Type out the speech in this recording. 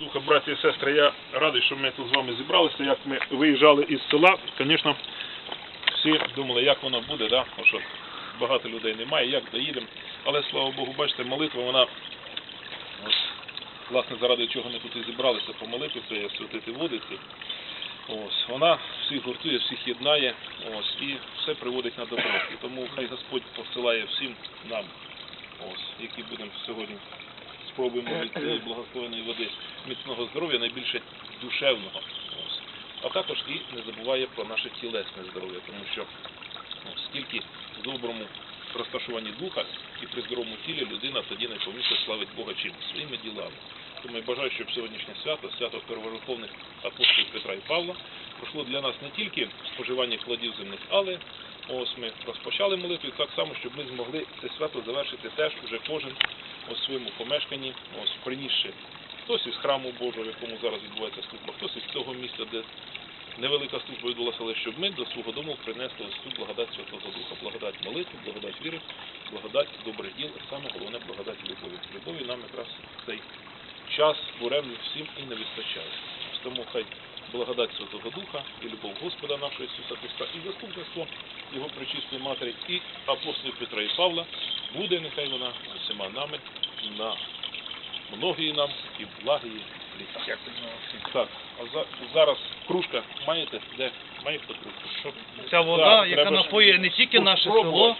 Духа, браті і сестри, я радий, що ми тут з вами зібралися. Як ми виїжджали із села, звісно, всі думали, як воно буде, да? Тому що багато людей немає, як доїдемо. Але слава Богу, бачите, молитва, вона ось, власне, заради чого ми тут і зібралися, помолитися і освятити водиці. Ось, вона всіх гуртує, всіх єднає, ось, і все приводить на добро. І тому хай Господь посилає всім нам, ось, які будемо сьогодні спробуємо від цієї благословеної води міцного здоров'я, найбільше душевного. А також і не забуває про наше тілесне здоров'я, тому що стільки в доброму розташуванні духа і при здоровому тілі людина тоді найповніше славить Бога чим своїми ділами. Тому я бажаю, щоб сьогоднішнє свято, свято первоверховних апостолів Петра і Павла, пройшло для нас не тільки споживання плодів земних, але ось ми розпочали молитву, так само, щоб ми змогли це свято завершити теж уже кожен у своєму помешканні, ось принісши хтось із храму Божого, в якому зараз відбувається служба, хтось із того місця, де невелика служба відбулася, але щоб ми до свого дому принесли ось цю благодать Святого Духа, благодать молитви, благодать віри, благодать добрих діл, і саме головне благодать любові. Любові нам якраз цей час буремний всім і не вистачає. Тому хай благодать Святого Духа і любов Господа нашого Ісуса Христа і заступництво Його пречистої Матері і апостолів Петра і Павла буде нехай вона з усіма нами на многії нам і благії літа. Так, а за, зараз кружка маєте? Де? Має хто кружку? Щоб Ця вода, Так, яка треба ж напоює не тільки наше спробувати. село,